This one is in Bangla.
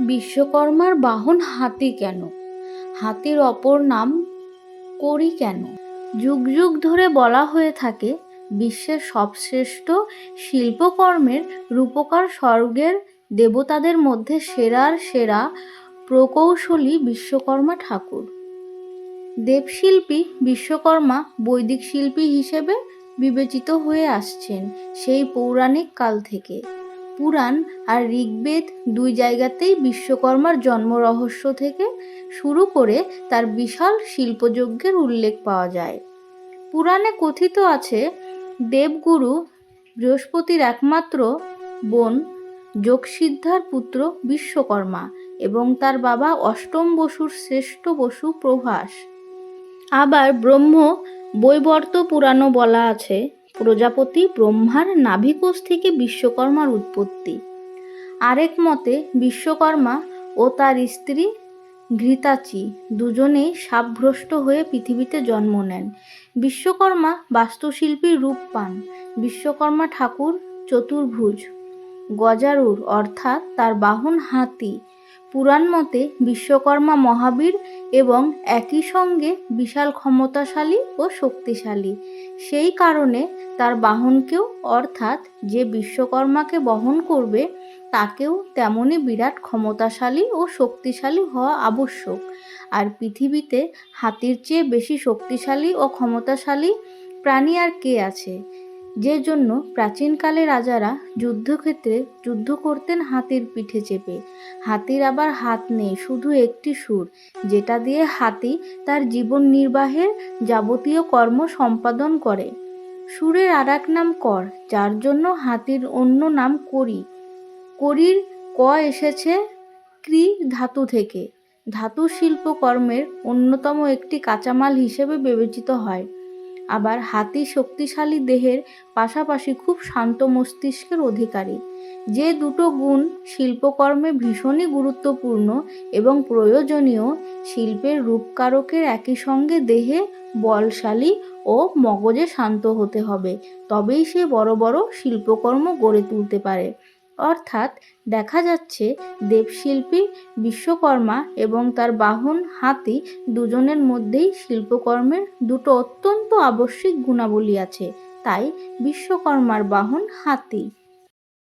বিশ্বকর্মার বাহন হাতি কেন? হাতির অপর নাম করি কেন? যুগ যুগ ধরে বলা হয়ে থাকে, বিশ্বের সবশ্রেষ্ঠ শিল্পকর্মের রূপকার স্বর্গের দেবতাদের মধ্যে সেরার সেরা প্রকৌশলী বিশ্বকর্মা ঠাকুর। দেবশিল্পী বিশ্বকর্মা বৈদিক শিল্পী হিসেবে বিবেচিত হয়ে আসছেন সেই পৌরাণিক কাল থেকে। পুরাণ আর ঋগ্বেদ দুই জায়গাতেই বিশ্বকর্মার জন্ম রহস্য থেকে শুরু করে তার বিশাল শিল্পযজ্ঞের উল্লেখ পাওয়া যায়। পুরাণে কথিত আছে, দেবগুরু বৃহস্পতির একমাত্র বোন যোগসিদ্ধার পুত্র বিশ্বকর্মা এবং তার বাবা অষ্টম বসুর শ্রেষ্ঠ বসু প্রভাস। আবার ব্রহ্ম বৈবর্ত পুরাণও বলা আছে প্রজাপতি ব্রহ্মার নাভিকোষ থেকে বিশ্বকর্মার উৎপত্তি। আরেক মতে, বিশ্বকর্মা ও তার স্ত্রী ঘৃতাচি দুজনেই সাপভ্রষ্ট হয়ে পৃথিবীতে জন্ম নেন। বিশ্বকর্মা বাস্তুশিল্পীর রূপ পান। বিশ্বকর্মা ঠাকুর চতুর্ভুজ, গজারুর অর্থাৎ তার বাহন হাতি পুরাণ মতে বিশ্বকর্মা মহাবীর এবং একই সঙ্গে বিশাল ক্ষমতাশালী ও শক্তিশালী। সেই কারণে তার বাহনকেও, অর্থাৎ যে বিশ্বকর্মাকে বহন করবে, তাকেও তেমনই বিরাট ক্ষমতাশালী ও শক্তিশালী হওয়া আবশ্যক। আর পৃথিবীতে হাতির চেয়ে বেশি শক্তিশালী ও ক্ষমতাশালী প্রাণী আর কে আছে? যে জন্য প্রাচীনকালে রাজারা যুদ্ধক্ষেত্রে যুদ্ধ করতেন হাতির পিঠে চেপে। হাতির আবার হাত নেই, শুধু একটি সুর, যেটা দিয়ে হাতি তার জীবন নির্বাহের যাবতীয় কর্ম সম্পাদন করে। সুরের আর নাম কর, যার জন্য হাতির অন্য নাম করি। করির ক এসেছে ক্রি ধাতু থেকে। ধাতু শিল্পকর্মের অন্যতম একটি কাঁচামাল হিসেবে বিবেচিত হয়। আবার হাতি শক্তিশালী দেহের পাশাপাশি খুব শান্ত মস্তিষ্কের অধিকারী। যে দুটো গুণ শিল্পকর্মে ভীষণই গুরুত্বপূর্ণ এবং প্রয়োজনীয়, শিল্পের রূপকারকের একই সঙ্গে দেহে বলশালী ও মগজে শান্ত হতে হবে, তবেই সে বড় বড় শিল্পকর্ম গড়ে তুলতে পারে। অর্থাৎ দেখা যাচ্ছে দেবশিল্পী বিশ্বকর্মা এবং তার বাহন হাতি দুজনের মধ্যেই শিল্পকর্মের দুটো অত্যন্ত আবশ্যিক গুণাবলী আছে। তাই বিশ্বকর্মার বাহন হাতি।